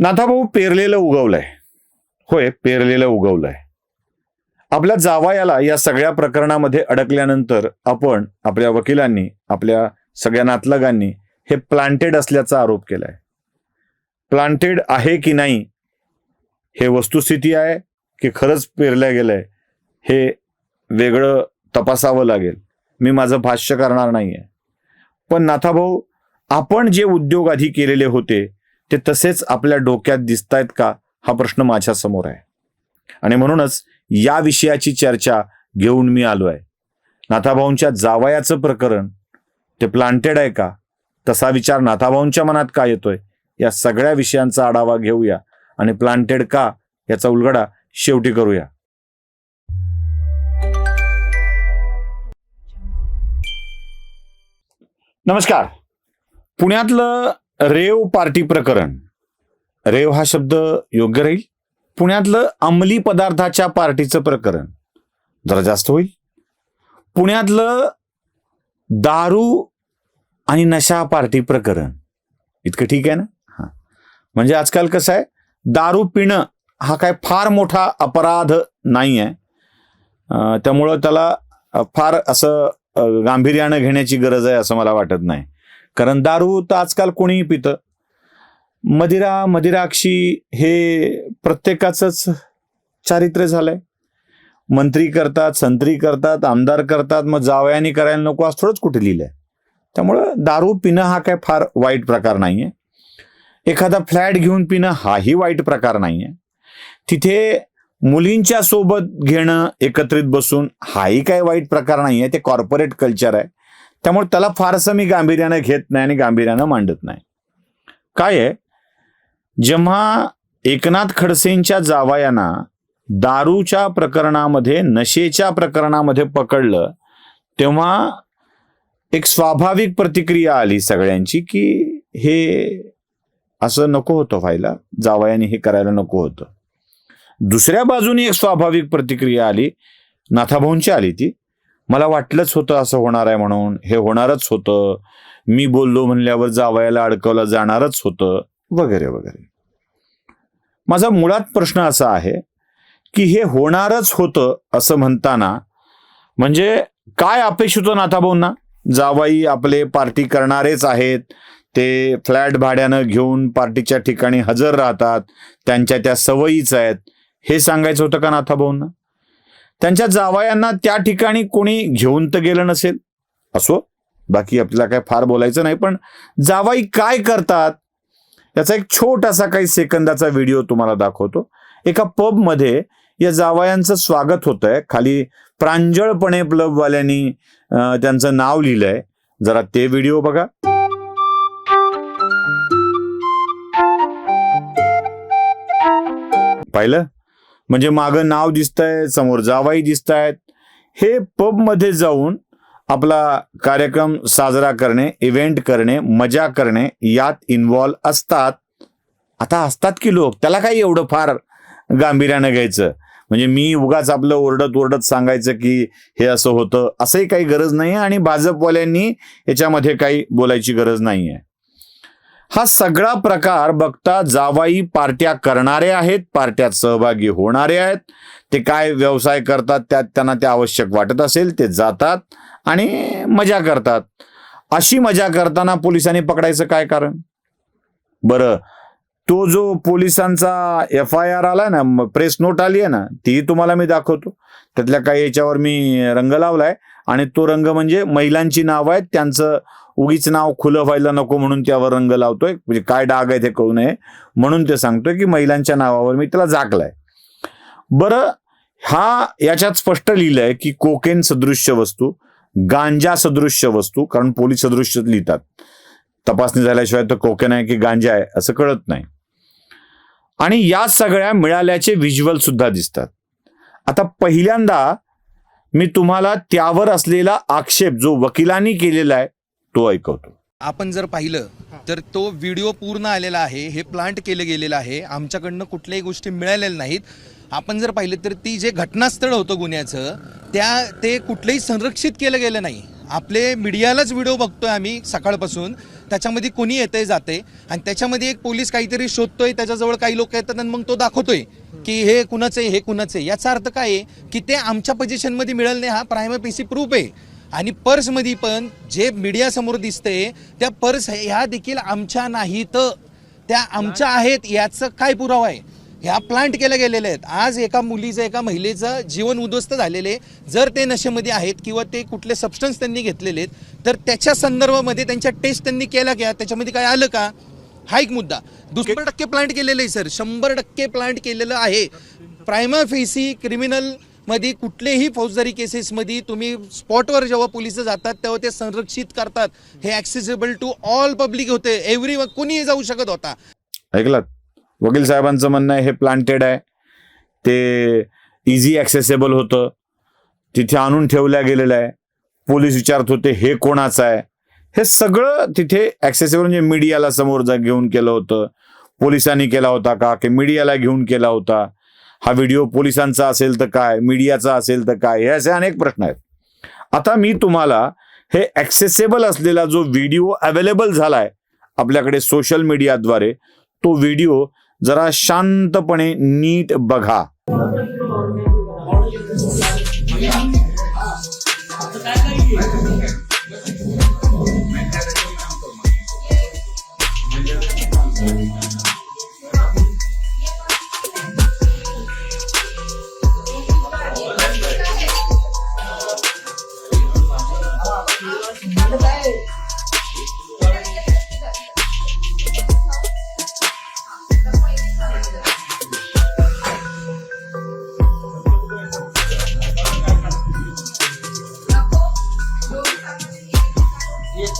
नाथाभाऊ पेरलेलं उगवलंय. होय पेरलेलं उगवलंय. आपल्या जावायाला या सगळ्या प्रकरणामध्ये अडकल्यानंतर आपण आपल्या वकिलांनी आपल्या सगळ्या नातलगांनी हे प्लांटेड असल्याचा आरोप केलाय. प्लांटेड आहे की नाही हे वस्तुस्थिती आहे की खरंच पेरलं गेलंय हे वेगळं तपासावं लागेल. मी माझं भाष्य करणार नाहीये. पण नाथाभाऊ आपण जे उद्योग आधी केलेले होते ते तसेच आपल्या डोक्यात दिसतायत का हा प्रश्न माझ्यासमोर आहे. आणि म्हणूनच या विषयाची चर्चा घेऊन मी आलो आहे. नाथाभाऊंच्या जावयाचं प्रकरण ते प्लांटेड आहे का? तसा विचार नाथाभाऊंच्या मनात का येतोय? या सगळ्या विषयांचा आढावा घेऊया आणि प्लांटेड का याचा उलगडा शेवटी करूया. नमस्कार. पुण्यातलं रेव पार्टी प्रकरण. रेव हा शब्द योग्य राहील? पुण्यातलं अंमली पदार्थाच्या पार्टीचं प्रकरण. जरा जास्त होईल. पुण्यातलं दारू आणि नशा पार्टी प्रकरण. इतकं ठीक आहे ना? हां. म्हणजे आजकाल कसं आहे? दारू पिणं हा काय फार मोठा अपराध नाही आहे त्यामुळं त्याला फार असं गांभीर्यानं घेण्याची गरज आहे असं मला वाटत नाही. कारण दारू तर आजकाल कोणीही पितं. मदिरा मदिराक्षी हे प्रत्येकाचंच चारित्र्य झालंय. मंत्री करतात संत्री करतात आमदार करतात मग जावयानी करायला नको आज थोडंच कुठे लिहिलंय. त्यामुळं दारू पिणं हा काय फार वाईट प्रकार नाही आहे एखादा फ्लॅट घेऊन पिणं हाही वाईट प्रकार नाही आहे तिथे मुलींच्या सोबत घेणं एकत्रित बसून हाही काय वाईट प्रकार नाही आहे ते कॉर्पोरेट कल्चर आहे. त्यामुळे त्याला फारसं मी गांभीर्यानं घेत नाही आणि गांभीर्यानं मांडत नाही. काय आहे? जेव्हा एकनाथ खडसेंच्या जावयांना दारूच्या प्रकरणामध्ये नशेच्या प्रकरणामध्ये पकडलं तेव्हा एक स्वाभाविक प्रतिक्रिया आली सगळ्यांची की हे असं नको होतं व्हायला. जावयाने हे करायला नको होतं. दुसऱ्या बाजूने एक स्वाभाविक प्रतिक्रिया आली. नाथाभाऊंची आली ती. मला वाटलंच होतं असं होणार आहे म्हणून. हे होणारच होतं. मी बोललो म्हणल्यावर जावयाला अडकवलं जाणारच होतं. वगैरे वगैरे. माझा मुळात प्रश्न असा आहे की हे होणारच होतं असं म्हणताना म्हणजे काय अपेक्षित होतं नाथाभाऊंना? जावाई आपले पार्टी करणारेच आहेत. ते फ्लॅट भाड्यानं घेऊन पार्टीच्या ठिकाणी हजर राहतात. त्यांच्या त्या सवयीच आहेत. हे सांगायचं होतं का नाथाभाऊंना? त्यांच्या जावयांना त्या ठिकाणी कोणी घेऊन तर गेलं नसेल. असो बाकी आपल्याला काय फार बोलायचं नाही पण जावाई काय करतात याचा एक छोटासा काही सेकंदाचा व्हिडिओ तुम्हाला दाखवतो. एका पबमध्ये या जावयांचं स्वागत होत आहे खाली प्रांजळपणे क्लबवाल्यांनी त्यांचं नाव लिहिलंय. जरा ते व्हिडिओ बघा. पाहिलं? म्हणजे मागं नाव दिसतंय समोर जावाई दिसत आहेत हे पबमध्ये जाऊन आपला कार्यक्रम साजरा करणे इव्हेंट करणे मजा करणे यात इन्व्हॉल्व असतात. आता असतात की लोक? त्याला काही एवढं फार गांभीर्यानं घ्यायचं? म्हणजे मी उगाच आपलं ओरडत ओरडत सांगायचं की हे असं होतं असंही काही गरज नाही आणि भाजपवाल्यांनी याच्यामध्ये काही बोलायची गरज नाही आहे हा सगळा प्रकार बघता जावाई पार्ट्या करणारे आहेत पार्ट्यात सहभागी होणारे आहेत. ते काय व्यवसाय करतात त्यात त्यांना ते आवश्यक वाटत असेल ते जातात आणि मजा करतात. अशी मजा करताना पोलिसांनी पकडायचं काय कारण? बरं तो जो पोलिसांचा एफ आय आर आलाय ना प्रेस नोट आली आहे ना ती तुम्हाला मी दाखवतो. त्यातल्या काही याच्यावर मी रंग लावलाय आणि तो रंग म्हणजे महिलांची नाव आहेत त्यांचं उगीच नाव खुलं व्हायला नको म्हणून त्यावर रंग लावतोय. म्हणजे काय डाग आहे ते कळू नये. म्हणून ते सांगतोय की महिलांच्या नावावर मी त्याला झाकलाय. बरं हा याच्यात स्पष्ट लिहिलंय की कोकेन सदृश्य वस्तू गांजा सदृश्य वस्तू कारण पोलीस सदृश्य लिहितात. तपासणी झाल्याशिवाय तर कोकेन आहे की गांजा आहे असं कळत नाही. आणि या सगळ्या मिळाल्याचे व्हिज्युअल सुद्धा दिसतात. आता पहिल्यांदा मी तुम्हाला त्यावर असलेला आक्षेप जो वकिलांनी केलेला आहे तो ऐकवतो. आपण जर पाहिलं तर तो व्हिडिओ पूर्ण आलेला आहे हे प्लांट केलं गेलेलं आहे आमच्याकडनं कुठल्याही गोष्टी मिळालेल्या नाहीत. आपण जर पाहिलं तर ती जे घटनास्थळ होतं गुन्ह्याचं त्या ते कुठलंही संरक्षित केलं गेलं नाही. आपले मीडियालाच व्हिडिओ बघतोय आम्ही सकाळपासून त्याच्यामध्ये कोणी येतंय जाते आणि त्याच्यामध्ये एक पोलीस काहीतरी शोधतोय त्याच्याजवळ काही लोक येतात आणि मग तो दाखवतोय की हे कुणाचं आहे हे कुणाचं आहे. याचा अर्थ काय आहे की ते आमच्या पोझिशनमध्ये मिळेल नाही हा प्रायम पीसी प्रूफ आहे. आणि पर्समध्ये पण जे मीडियासमोर दिसतंय त्या पर्स ह्या देखील आमच्या नाहीत. त्या आमच्या आहेत याचं काय पुरावा आहे? ह्या प्लांट केल्या गेलेल्या आहेत. आज एका मुलीचं एका महिलेचं जीवन उद्ध्वस्त झालेले जर ते नशेमध्ये आहेत किंवा ते कुठले सबस्टन्स त्यांनी घेतलेले आहेत तर त्याच्या संदर्भामध्ये त्यांच्या टेस्ट त्यांनी केला का त्याच्यामध्ये काय आलं का? हा एक मुद्दा. दुसरं टक्के प्लांट केलेलं आहे सर शंभर टक्के प्लांट केलेलं आहे. प्रायमा फेसी क्रिमिनल मध्ये कुठलेही फौजदारी केसेसमध्ये तुम्ही स्पॉटवर जेव्हा पोलीस जातात तेव्हा ते संरक्षित करतात. हे ऍक्सेसिबल टू ऑल पब्लिक होते. एव्हरी कुणीही जाऊ शकत होता. ऐकलात वकील साहेबांचं म्हणणं आहे हे प्लांटेड आहे. ते इझी ॲक्सेसेबल होतं. तिथे आणून ठेवल्या गेलेलं आहे. पोलीस विचारत होते हे कोणाचं आहे? हे सगळं तिथे ॲक्सेसेबल म्हणजे मीडियाला समोर जा घेऊन केलं होतं. पोलिसांनी केला होता का? की मीडियाला घेऊन केला होता? हा व्हिडिओ पोलिसांचा असेल तर काय मीडियाचा असेल तर काय हे असे अनेक प्रश्न आहेत. आता मी तुम्हाला हे ॲक्सेसेबल असलेला जो व्हिडिओ अवेलेबल झालाय आपल्याकडे सोशल मीडियाद्वारे तो व्हिडिओ जरा शांतपणे नीट बघा.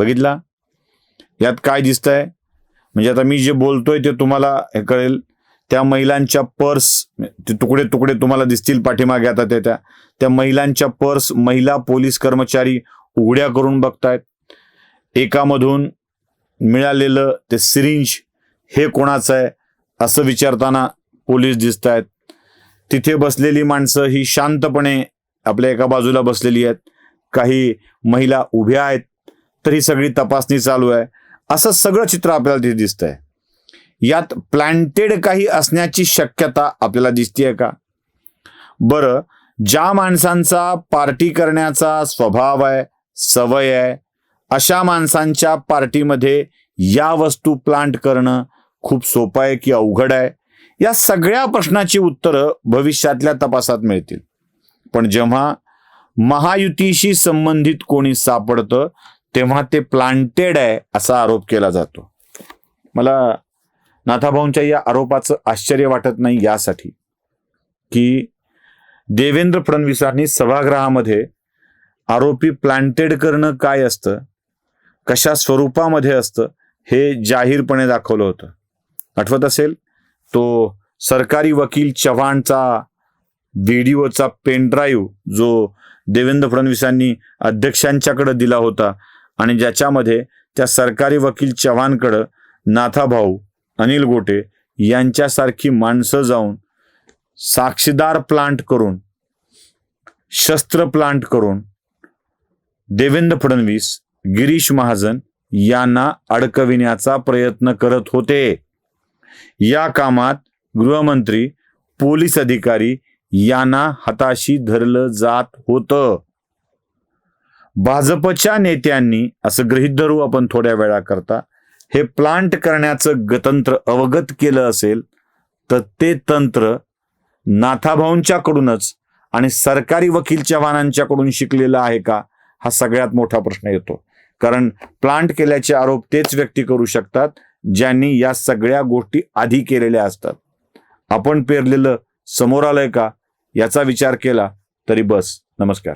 बघितला? यात काय दिसतंय? म्हणजे आता मी जे बोलतोय ते तुम्हाला हे कळेल. त्या महिलांच्या पर्स ते तुकडे तुकडे तुम्हाला दिसतील पाठीमागे आता ते त्या त्या महिलांच्या पर्स महिला पोलीस कर्मचारी उघड्या करून बघतायत. एकामधून मिळालेलं ते सिरिंज हे कोणाचं आहे असं विचारताना पोलीस दिसत आहेत तिथे बसलेली माणसं ही शांतपणे आपल्या एका बाजूला बसलेली आहेत. काही महिला उभ्या आहेत. तरी सगळी तपासणी चालू आहे. असं सगळं चित्र आपल्याला तिथे दिसतंय. यात प्लांटेड काही असण्याची शक्यता आपल्याला दिसतीये का? बरं ज्या माणसांचा पार्टी करण्याचा स्वभाव आहे सवय आहे अशा माणसांच्या पार्टीमध्ये या वस्तू प्लांट करणं खूप सोपं आहे की अवघड आहे? या सगळ्या प्रश्नाची उत्तरं भविष्यातल्या तपासात मिळतील. पण जेव्हा महायुतीशी संबंधित कोणी सापडतं तेव्हा ते प्लांटेड आहे असा आरोप केला जातो. मला नाथाभाऊंच्या या आरोपाचं आश्चर्य वाटत नाही यासाठी की देवेंद्र फडणवीसांनी सभागृहामध्ये आरोपी प्लांटेड करणं काय असतं? कशा स्वरूपामध्ये असतं? हे जाहीरपणे दाखवलं होतं. आठवत असेल? तो सरकारी वकील चव्हाणचा व्हिडिओचा पेनड्राईव्ह जो देवेंद्र फडणवीसांनी अध्यक्षांच्याकडे दिला होता आणि ज्याच्यामध्ये त्या सरकारी वकील चव्हाणकडं नाथाभाऊ अनिल गोटे यांच्यासारखी माणसं जाऊन साक्षीदार प्लांट करून शस्त्र प्लांट करून देवेंद्र फडणवीस गिरीश महाजन यांना अडकविण्याचा प्रयत्न करत होते. या कामात गृहमंत्री पोलीस अधिकारी यांना हाताशी धरलं जात होतं. भाजपच्या नेत्यांनी असं गृहित धरू आपण थोड्या वेळा करता हे प्लांट करण्याचं गतंत्र अवगत केलं असेल तर ते तंत्र नाथाभाऊंच्याकडूनच आणि सरकारी वकील चव्हाणांच्याकडून शिकलेलं आहे का हा सगळ्यात मोठा प्रश्न येतो. कारण प्लांट केल्याचे आरोप तेच व्यक्ती करू शकतात ज्यांनी या सगळ्या गोष्टी आधी केलेल्या असतात. आपण पेरलेलं समोर आलंय का याचा विचार केला तरी बस. नमस्कार.